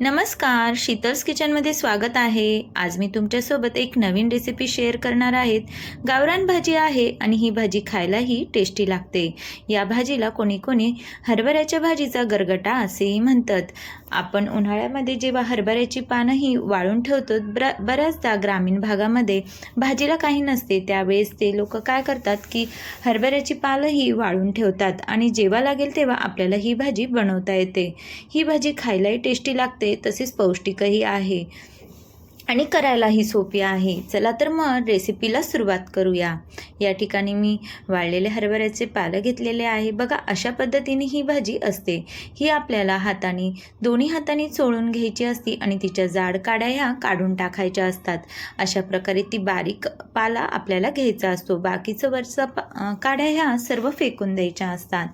नमस्कार शीतल्स किचनमध्ये स्वागत आहे. आज मी तुमच्यासोबत एक नवीन रेसिपी शेअर करणार आहेत. गावरान भाजी आहे आणि ही भाजी खायलाही टेस्टी लागते. या भाजीला कोणी कोणी हरभऱ्याच्या भाजीचा गरगटा असेही म्हणतात. आपण उन्हाळ्यामध्ये जेव्हा हरभऱ्याची पानंही वाळून ठेवतो ब्र बऱ्याचदा ग्रामीण भागामध्ये भाजीला काही नसते त्यावेळेस ते लोक काय करतात की हरभऱ्याची पालंही वाळून ठेवतात आणि जेव्हा लागेल तेव्हा आपल्याला ही भाजी बनवता येते. ही भाजी खायलाही टेस्टी लागते. तसेच पौष्टिकही आहे. आणि करायलाही सोपी आहे. चला तर मग रेसिपीला सुरुवात करूया. या ठिकाणी मी वाळलेले हरभऱ्याचे पालं घेतलेले आहे. बघा अशा पद्धतीने ही भाजी असते. ही आपल्याला हाताने दोन्ही हाताने चोळून घ्यायची असती आणि तिच्या जाड काड्या ह्या काढून टाकायच्या असतात. अशा प्रकारे ती बारीक पाला आपल्याला घ्यायचा असतो. बाकीचं वरचं पा काड्या ह्या सर्व फेकून द्यायच्या असतात.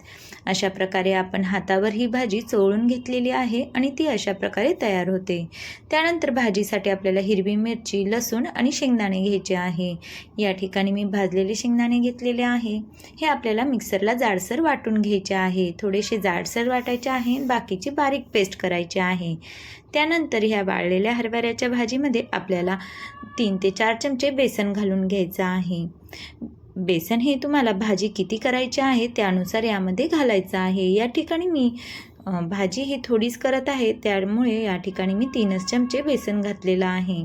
अशा प्रकारे आपण हातावर ही भाजी चोळून घेतलेली आहे आणि ती अशा प्रकारे तयार होते. त्यानंतर भाजीसाठी आपल्याला हिरवी मिरची लसूण आणि शेंगदाणे घ्यायचे आहे. या ठिकाणी मी भाजलेले शेंगदाणे घेतलेले आहे. हे आपल्याला मिक्सरला जाडसर वाटून घ्यायचे आहे. थोडेसे जाडसर वाटायचे आहे बाकीची बारीक पेस्ट करायची आहे. त्यानंतर ह्या वाळलेल्या हरभऱ्याच्या भाजीमध्ये आपल्याला तीन ते चार चमचे बेसन घालून घ्यायचं आहे. बेसन हे तुम्हाला भाजी किती करायची आहे त्यानुसार यामध्ये घालायचं आहे. या ठिकाणी मी भाजी ही थोडीच करत आहे त्यामुळे या ठिकाणी मी तीनच चमचे बेसन घातलेलं आहे.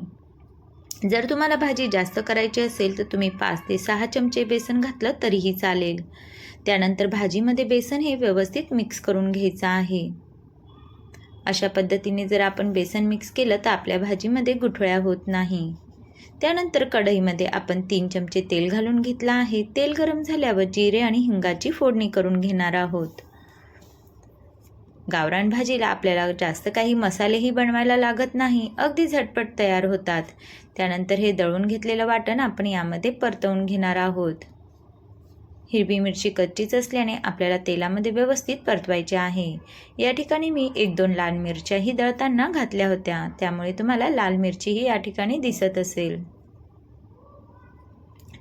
जर तुम्हाला भाजी जास्त करायची असेल तर तुम्ही पाच ते सहा चमचे बेसन घातलं तरीही चालेल. त्यानंतर भाजीमध्ये बेसन हे व्यवस्थित मिक्स करून घ्यायचं आहे. अशा पद्धतीने जर आपण बेसन मिक्स केलं तर आपल्या भाजीमध्ये गुठळ्या होत नाही. त्यानंतर कढईमध्ये आपण तीन चमचे तेल घालून घेतलं आहे. तेल गरम झाल्यावर जिरे आणि हिंगाची फोडणी करून घेणार आहोत. गावरान भाजीला आपल्याला जास्त काही मसालेही बनवायला लागत नाही. अगदी झटपट तयार होतात. त्यानंतर हे दळून घेतलेलं वाटण आपण यामध्ये परतवून घेणार आहोत. हिरवी मिरची कच्चीच असल्याने आपल्याला तेलामध्ये व्यवस्थित परतवायची आहे. या ठिकाणी मी एक दोन लाल मिरच्याही दळताना घातल्या होत्या. त्यामुळे तुम्हाला लाल मिरचीही या ठिकाणी दिसत असेल.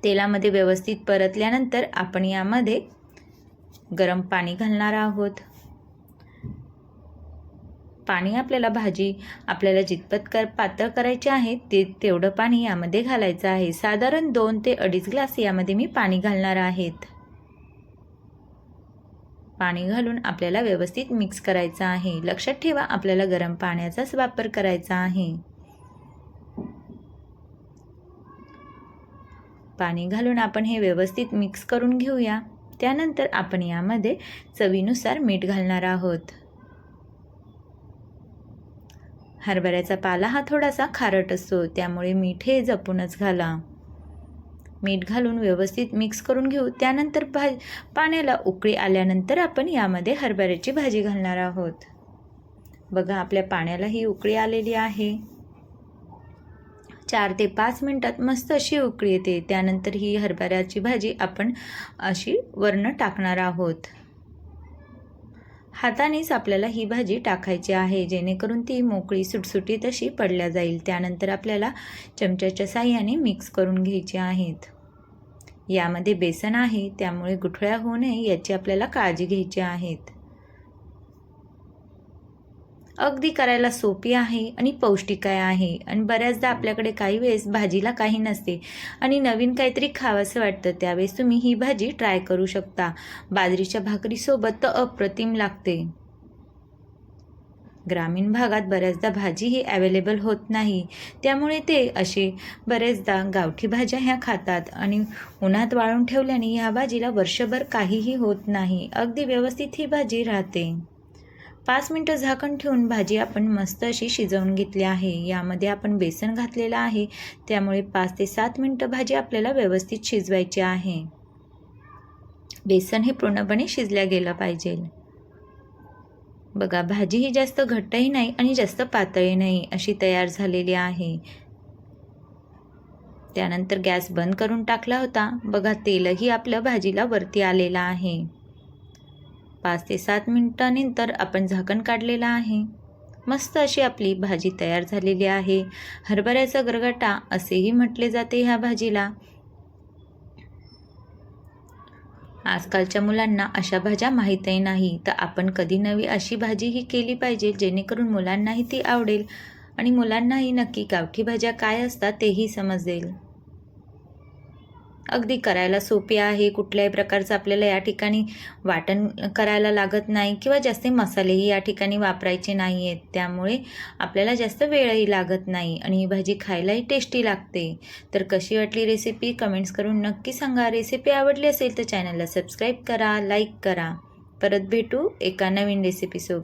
तेलामध्ये व्यवस्थित परतल्यानंतर आपण यामध्ये गरम पाणी घालणार आहोत. पाणी आपल्याला भाजी आपल्याला जितपत कर पातळ करायची आहे ते तेवढं पाणी यामध्ये घालायचं आहे. साधारण दोन ते अडीच ग्लास यामध्ये मी पाणी घालणार आहेत. पाणी घालून आपल्याला व्यवस्थित मिक्स करायचं आहे. लक्षात ठेवा आपल्याला गरम पाण्याचाच वापर करायचा आहे. पाणी घालून आपण हे व्यवस्थित मिक्स करून घेऊया. त्यानंतर आपण यामध्ये चवीनुसार मीठ घालणार आहोत. हरभऱ्याचा पाला हा थोडासा खारट असतो त्यामुळे मीठ हे जपूनच घाला. मीठ घालून व्यवस्थित मिक्स करून घेऊ. त्यानंतर भा पाण्याला उकळी आल्यानंतर आपण यामध्ये हरभऱ्याची भाजी घालणार आहोत. बघा आपल्या पाण्याला ही उकळी आलेली आहे. चार ते पाच मिनटात मस्त अशी उकळी येते. त्यानंतर ही हरभऱ्याची भाजी आपण अशी वरनं टाकणार आहोत. हातानेच आपल्याला ही भाजी टाकायची आहे. जेणेकरून ती मोकळी सुटसुटीत अशी पडल्या जाईल. त्यानंतर आपल्याला चमच्याच्या साह्याने मिक्स करून घ्यायची आहेत. यामध्ये बेसन आहे त्यामुळे गुठळ्या होऊ नये याची आपल्याला काळजी घ्यायची आहेत अगदी करायला सोपी आहे आणि पौष्टिक आहे. आणि बऱ्याचदा आपल्याकडे काही वेळेस भाजीला काही नसते आणि नवीन काहीतरी खावंसं वाटतं त्यावेळेस तुम्ही ही भाजी ट्राय करू शकता. बाजरीच्या भाकरीसोबत तर अप्रतिम लागते. ग्रामीण भागात बऱ्याचदा भाजी ही अवेलेबल होत नाही. त्यामुळे ते असे बरेचदा गावठी भाज्या ह्या खातात आणि उन्हात वाळून ठेवल्याने ह्या भाजीला वर्षभर काहीही होत नाही. अगदी व्यवस्थित ही भाजी राहते. पाच मिनटं झाकण ठेवून भाजी आपण मस्त अशी शिजवून घेतली आहे. यामध्ये आपण बेसन घातलेलं आहे. त्यामुळे पाच ते सात मिनटं भाजी आपल्याला व्यवस्थित शिजवायची आहे. बेसन हे पूर्णपणे शिजल्या गेलं पाहिजे. बघा भाजी ही जास्त घट्टही नाही आणि जास्त पातळी नाही अशी तयार झालेली आहे. त्यानंतर गॅस बंद करून टाकला होता. बघा तेलही आपल्या भाजीला वरती आलेलं आहे. पाच ते सात मिनिटानंतर आपण झाकण काढलेलं आहे. मस्त अशी आपली भाजी तयार झालेली आहे. हरभऱ्याचा गरगटा असेही म्हटले जाते ह्या भाजीला. आजकालच्या मुलांना अशा भाज्या माहीतही नाही. तर आपण कधी नवी अशी भाजी ही केली पाहिजे जेणेकरून मुलांनाही ती आवडेल. आणि मुलांनाही नक्की गावठी भाज्या काय असतात तेही समजेल. अगदी करायला सोपी आहे. कुठल्याही प्रकारचं आपल्याला या ठिकाणी वाटण करायला लागत नाही किंवा जास्त मसालेही या ठिकाणी वापरायचे नाही आहेत त्यामुळे आपल्याला जास्त वेळही लागत नाही आणि ही भाजी खायलाही टेस्टी लागते. तर कशी वाटली रेसिपी कमेंट्स करून नक्की सांगा. रेसिपी आवडली असेल तर चॅनलला सबस्क्राईब करा लाईक करा. परत भेटू एका नवीन रेसिपीसोबत